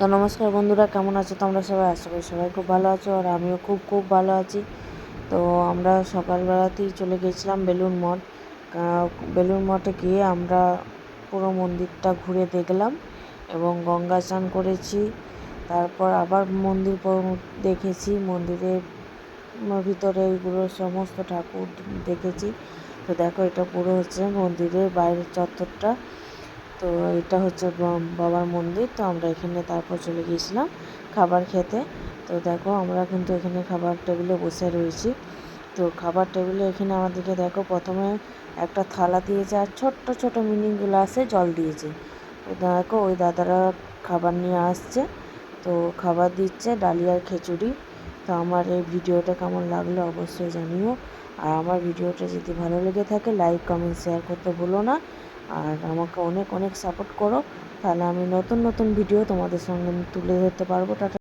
তো নমস্কার বন্ধুরা, কেমন আছো তোমরা সবাই? আশা করি সবাই খুব ভালো আছো আর আমিও খুব খুব ভালো আছি। তো আমরা সকালবেলাতেই চলে গেছিলাম বেলুন মঠ। বেলুন মঠে গিয়ে আমরা পুরো মন্দিরটা ঘুরে দেখলাম এবং গঙ্গা স্নান করেছি। তারপর আবার মন্দির দেখেছি, মন্দিরের ভিতরে এইগুলো সমস্ত ঠাকুর দেখেছি। তো দেখো, এটা পুরো হচ্ছে মন্দিরের বাইরের চত্বরটা। তো এটা হচ্ছে বাবার মন্দির। তো আমরা এখানে তারপর চলে গিয়েছিলাম খাবার খেতে। তো দেখো আমরা কিন্তু এখানে খাবার টেবিলে বসে রয়েছি। তো খাবার টেবিলে এখানে আমাদেরকে দেখো প্রথমে একটা থালা দিয়েছে আর ছোট্ট ছোট মিনি গ্লাসে জল দিয়েছে। তো দেখো ওই দাদারা খাবার নিয়ে আসছে। তো খাবার দিচ্ছে ডালিয়ার খিচুড়ি। তো আমার এই ভিডিওটা কেমন লাগল অবশ্যই জানিও। আর আমার ভিডিওটা যদি ভালো লেগে থাকে লাইক কমেন্ট শেয়ার করতে ভুলো না। আর আমাকে অনেক অনেক সাপোর্ট করো। তাহলে আমি নতুন নতুন ভিডিও তোমাদের সঙ্গে তুলে ধরতে পারব। টাটা।